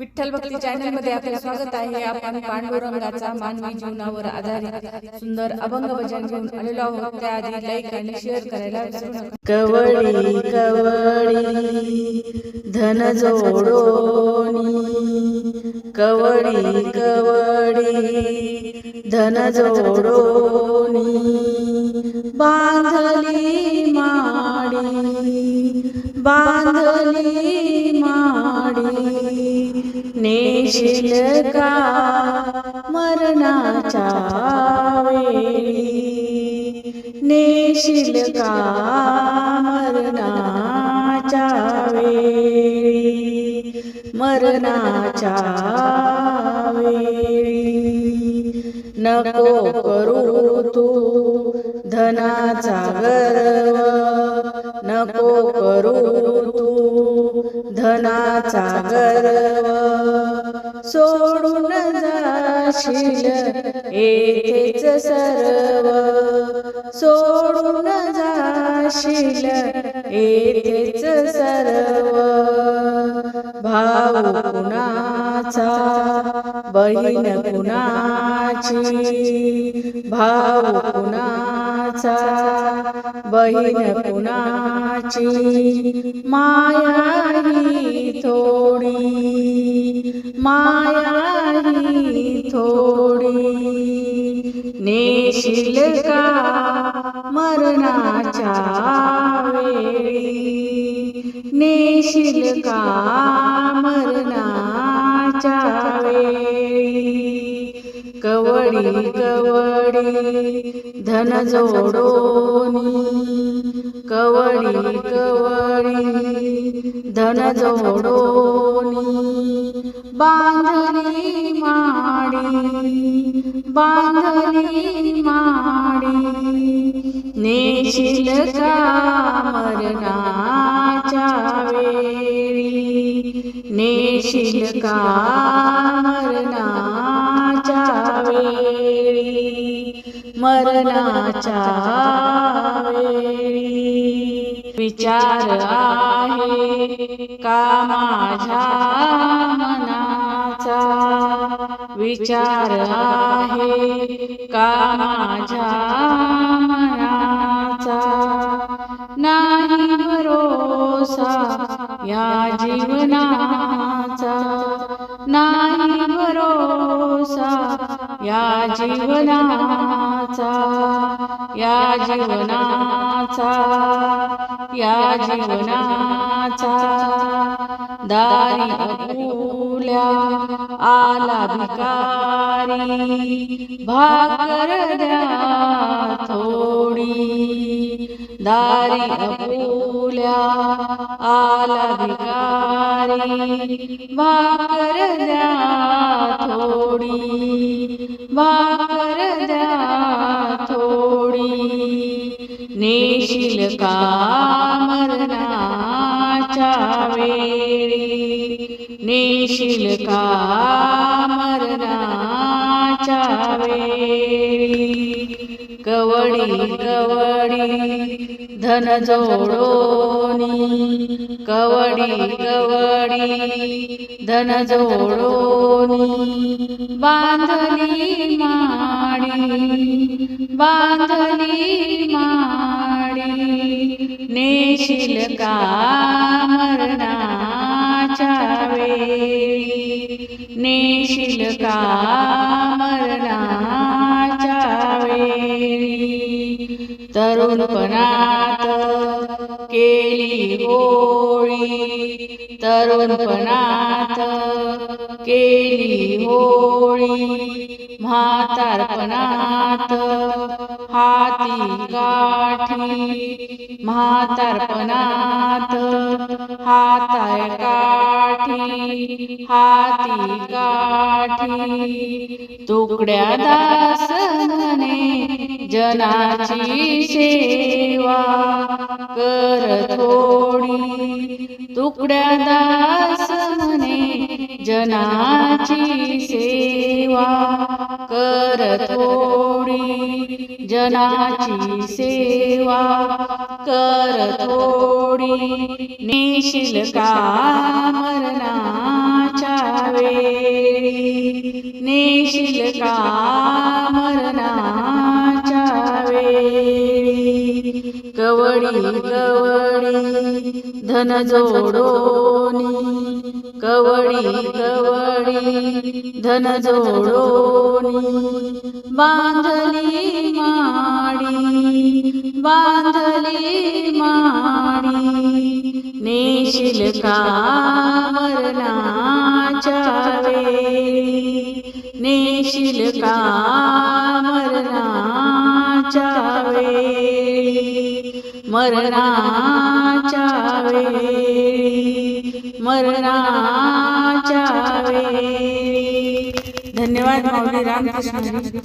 विठ्ठल भक्ती चॅनलमध्ये आपले स्वागत आहे. आपण पांडुरंगाचा मानवी जीवनावर आधारित सुंदर अभंग भजन घेऊन आलेलो आहोत. त्याआधी लाईक आणि शेअर करायला विसरू नका. कवळी कवळी धन जोडोनी. कवळी कवळी धन जोडोनी. बांधली माडी बांधली येशील का मरणाच्या वेळी. नेशील का मरणाच्या वेळी. मरणाच्या वेळी. नको करू तू धनाचा गर्व. नको करू जाशील येथेच सर्व सोडून जाशील. येथेच सर्व भाऊ कुणाचा बहीण कुणाची भाऊ कुणाचा बहीण कुणाची माया ही थोडी माया थोडी नेशील का मरणाच्या वेळी? नेशील का मरणाच्या वेळी? कवडी कवडी धन जोडोनी. कवडी कवडी धन जोडोनी. बांधली माडी बांधली माडी. नेशील का मरणाच्या वेळी नेशील का मरणाच्या वेळी विचार आहे का माझ्या मनाचा? विचार आहे का माझ्या मनाचा? नाही भरोसा या जीवनाचा या जीवनाचा या जीवनाचा या जीवनाचा दारी अपुल्या आला भिकारी भाकर द्या थोडी. दारी अपुल्या आला भिकारी भाकर द्या थोडी. वारदा थोडी. नेशील का मरणाच्या वेळी? नेशील का मरणाच्या वेळी? कवडी कवडी धन जोडोनी. कवडी कवडी धन जोडोनी. बांधली माडी बांधली माडी. नेशील का मरणाच्या वेळी? नेशील का मरणा तरुणपणात केली होळी. तरुणपणात केली होळी. म्हातारपणात हाती काठी म्हातारपणात. हाताय काठी हाती काठी तुकड्या दासने जनाची सेवा कर थोडी. तुकड्या दास म्हणे जनाची सेवा कर थोडी. जनाची सेवा कर थोडी. नेशील का मरणाच्या वेळी? नेशील का मरणाच्या वेळी? कवडी कवडी धन जोडोनी. कवडी कवडी धन जोडोनी बांधली माडी बांधली माडी नेशील कामरणाच्या वेळी नेशील कामरणाच्या वेळी मरणाच्या वेळी मरणाच्या वेळी. धन्यवाद माऊली रामकृष्ण.